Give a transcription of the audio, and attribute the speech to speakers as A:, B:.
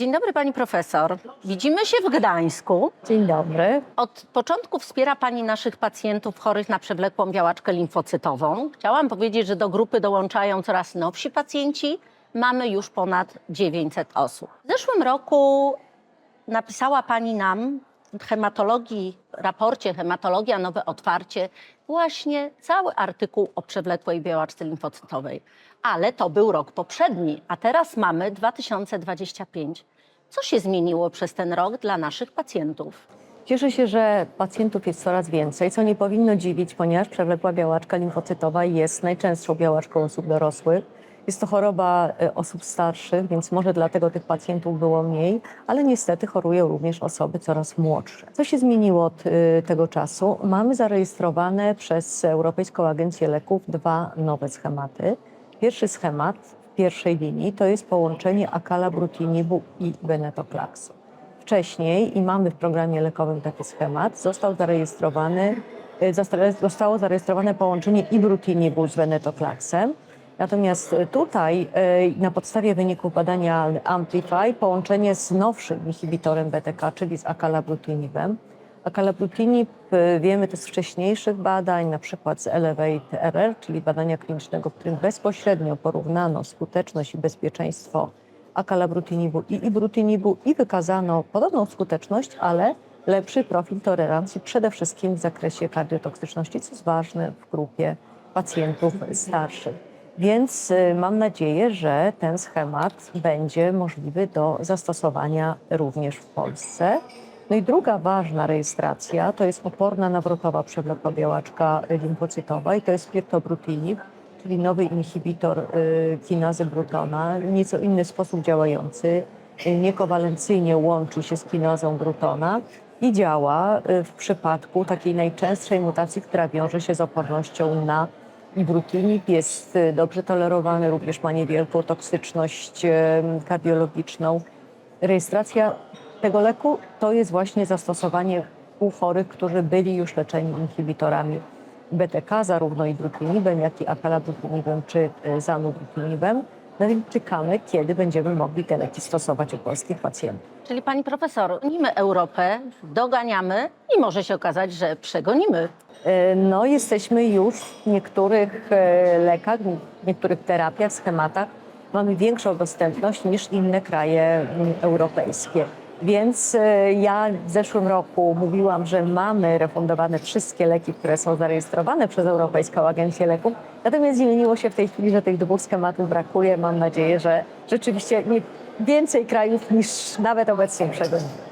A: Dzień dobry pani profesor. Widzimy się w Gdańsku.
B: Dzień dobry.
A: Od początku wspiera pani naszych pacjentów chorych na przewlekłą białaczkę limfocytową. Chciałam powiedzieć, że do grupy dołączają coraz nowsi pacjenci. Mamy już ponad 900 osób. W zeszłym roku napisała pani nam w hematologii, raporcie Hematologia Nowe Otwarcie właśnie cały artykuł o przewlekłej białaczce limfocytowej. Ale to był rok poprzedni, a teraz mamy 2025. Co się zmieniło przez ten rok dla naszych pacjentów?
B: Cieszę się, że pacjentów jest coraz więcej, co nie powinno dziwić, ponieważ przewlekła białaczka limfocytowa jest najczęstszą białaczką osób dorosłych. Jest to choroba e, osób starszych, więc może dlatego tych pacjentów było mniej, ale niestety chorują również osoby coraz młodsze. Co się zmieniło od e, tego czasu? Mamy zarejestrowane przez Europejską Agencję Leków dwa nowe schematy. Pierwszy schemat w pierwszej linii to jest połączenie akalabrutinib i venetoclaxu. Wcześniej, i mamy w programie lekowym taki schemat, został zarejestrowany, zosta- zostało zarejestrowane połączenie ibrutinibu z venetoclaxem. Natomiast y, tutaj y, na podstawie wyników badania Amplify połączenie z nowszym inhibitorem BTK, czyli z akalabrutinibem. Akalabrutinib y, wiemy też z wcześniejszych badań, na przykład z Elevate RR, czyli badania klinicznego, w którym bezpośrednio porównano skuteczność i bezpieczeństwo akalabrutinibu i ibrutinibu i wykazano podobną skuteczność, ale lepszy profil tolerancji przede wszystkim w zakresie kardiotoksyczności, co jest ważne w grupie pacjentów starszych. Więc y, mam nadzieję, że ten schemat będzie możliwy do zastosowania również w Polsce. No i druga ważna rejestracja to jest oporna nawrotowa przewlekła białaczka limfocytowa i to jest pirtobrutinib, czyli nowy inhibitor y, kinazy Brutona, nieco inny sposób działający, y, niekowalencyjnie łączy się z kinazą Brutona i działa w przypadku takiej najczęstszej mutacji, która wiąże się z opornością na ibrutinib. Jest y, dobrze tolerowany, również ma niewielką toksyczność y, kardiologiczną. Rejestracja tego leku to jest właśnie zastosowanie u chorych, którzy byli już leczeni inhibitorami BTK, zarówno ibrutinibem, jak i akalabrutinibem czy y, zanubrutinibem. No więc czekamy, kiedy będziemy mogli te leki stosować u polskich pacjentów.
A: Czyli pani profesor, gonimy Europę, doganiamy i może się okazać, że przegonimy.
B: E, No, jesteśmy już w niektórych e, lekach, w niektórych terapiach, schematach. Mamy większą dostępność niż inne kraje mm, europejskie. Więc e, ja w zeszłym roku mówiłam, że mamy refundowane wszystkie leki, które są zarejestrowane przez Europejską Agencję Leków. Natomiast zmieniło się w tej chwili, że tych dwóch schematów brakuje. Mam nadzieję, że rzeczywiście nie, więcej krajów niż nawet obecnie przegonimy.